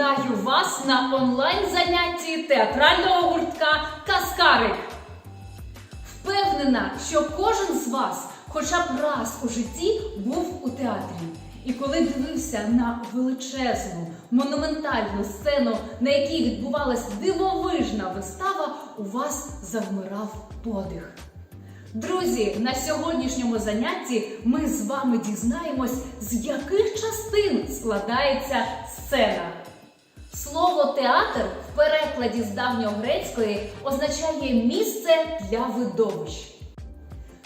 Вітаю вас на онлайн-занятті театрального гуртка Каскарик. Впевнена, що кожен з вас хоча б раз у житті був у театрі. І коли дивився на величезну монументальну сцену, на якій відбувалась дивовижна вистава, у вас завмирав подих. Друзі, на сьогоднішньому занятті ми з вами дізнаємось, з яких частин складається сцена. Слово театр в перекладі з давньогрецької означає місце для видовищ.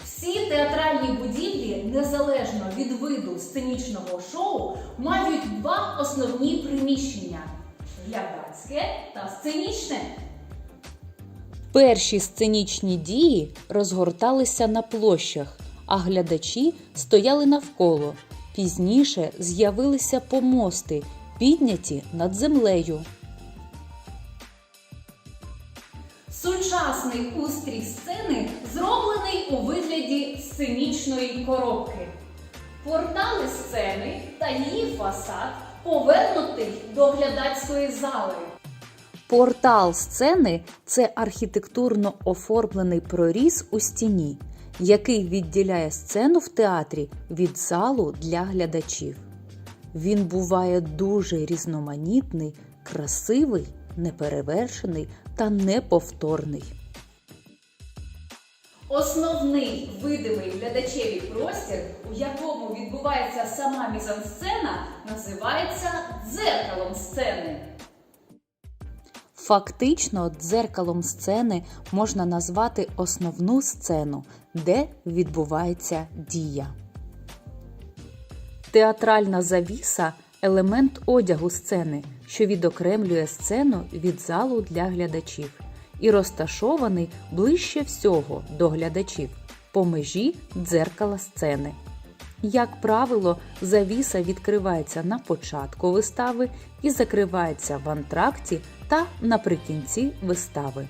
Всі театральні будівлі, незалежно від виду сценічного шоу, мають два основні приміщення глядацьке та сценічне. Перші сценічні дії розгорталися на площах, а глядачі стояли навколо. Пізніше з'явилися помости, підняті над землею. Сучасний устрій сцени зроблений у вигляді сценічної коробки. Портали сцени та її фасад повернутий до глядацької зали. Портал сцени це архітектурно оформлений проріз у стіні, який відділяє сцену в театрі від залу для глядачів. Він буває дуже різноманітний, красивий, неперевершений та неповторний. Основний видимий глядачеві простір, у якому відбувається сама мізансцена, називається дзеркалом сцени. Фактично, дзеркалом сцени можна назвати основну сцену, де відбувається дія. Театральна завіса елемент одягу сцени, що відокремлює сцену від залу для глядачів, і розташований ближче всього до глядачів по межі дзеркала сцени. Як правило, завіса відкривається на початку вистави і закривається в антракті та наприкінці вистави.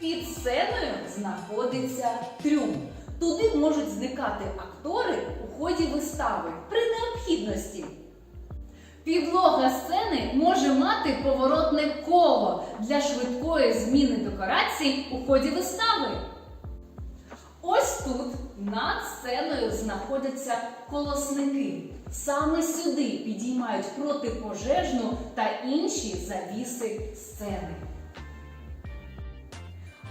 Під сценою знаходиться трюм. Туди можуть зникати актори у ході вистави при необхідності. Підлога сцени може мати поворотне коло для швидкої зміни декорацій у ході вистави. Ось тут над сценою знаходяться колосники. Саме сюди підіймають протипожежну та інші завіси сцени.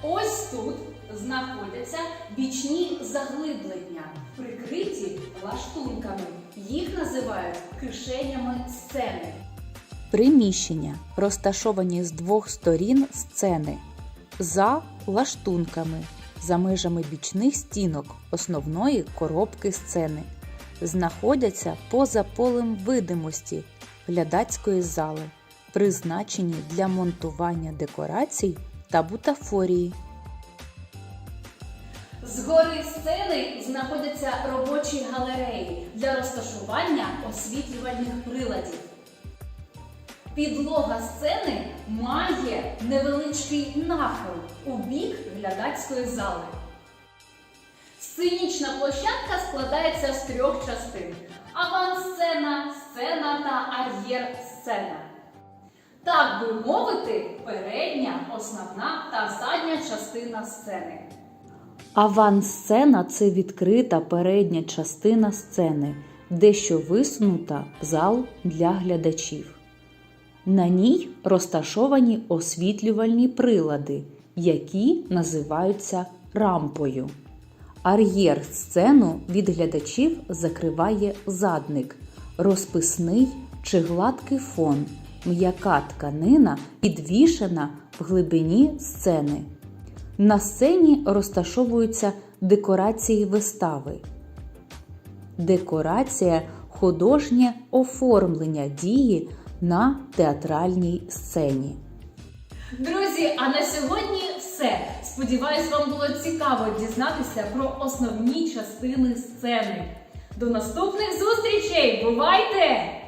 Ось тут знаходяться бічні заглиблення, прикриті лаштунками. Їх називають кишенями сцени. Приміщення розташовані з двох сторін сцени за лаштунками, за межами бічних стінок основної коробки сцени, знаходяться поза полем видимості глядацької зали, призначені для монтування декорацій та бутафорії. Згори сцени знаходяться робочі галереї для розташування освітлювальних приладів. Підлога сцени має невеличкий нахил у бік глядацької зали. Сценічна площадка складається з трьох частин: авансцена, сцена та ар'єр-сцена. Так би мовити, передня, основна та задня частина сцени. Авансцена це відкрита передня частина сцени, дещо висунута зал для глядачів. На ній розташовані освітлювальні прилади, які називаються рампою. Ар'єр сцену від глядачів закриває задник, розписний чи гладкий фон, м'яка тканина підвішена в глибині сцени. На сцені розташовуються декорації вистави. Декорація художнє оформлення дії на театральній сцені. Друзі, а на сьогодні все. Сподіваюсь, вам було цікаво дізнатися про основні частини сцени. До наступних зустрічей! Бувайте!